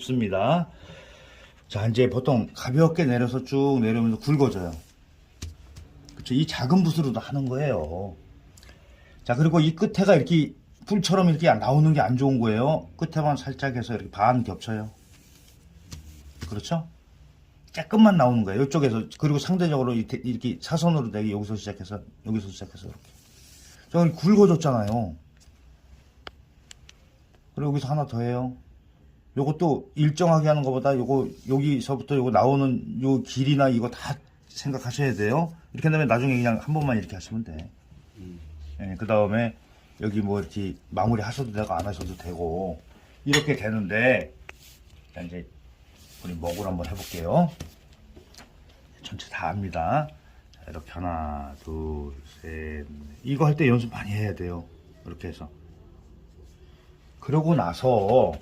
좋습니다. 자, 이제 보통 가볍게 내려서 쭉 내려오면서 굵어져요. 그쵸. 이 작은 붓으로도 하는 거예요. 자, 그리고 이 끝에가 이렇게 풀처럼 이렇게 나오는 게 안 좋은 거예요. 끝에만 살짝 해서 이렇게 반 겹쳐요. 그렇죠? 조금만 나오는 거예요. 이쪽에서. 그리고 상대적으로 이렇게, 이렇게 사선으로 되게 여기서 시작해서, 여기서 시작해서 이렇게. 저기 굵어졌잖아요. 그리고 여기서 하나 더 해요. 요것도 일정하게 하는 것보다 요거 여기서부터 요거 나오는 요 길이나 이거 다 생각하셔야 돼요. 이렇게 하면 나중에 그냥 한 번만 이렇게 하시면 돼. 예, 그 다음에 여기 뭐 이렇게 마무리 하셔도 되고 안 하셔도 되고 이렇게 되는데 자, 이제 우리 먹을 한번 해볼게요. 전체 다 합니다. 자, 이렇게 하나, 둘, 셋, 넷. 이거 할 때 연습 많이 해야 돼요. 이렇게 해서. 그러고 나서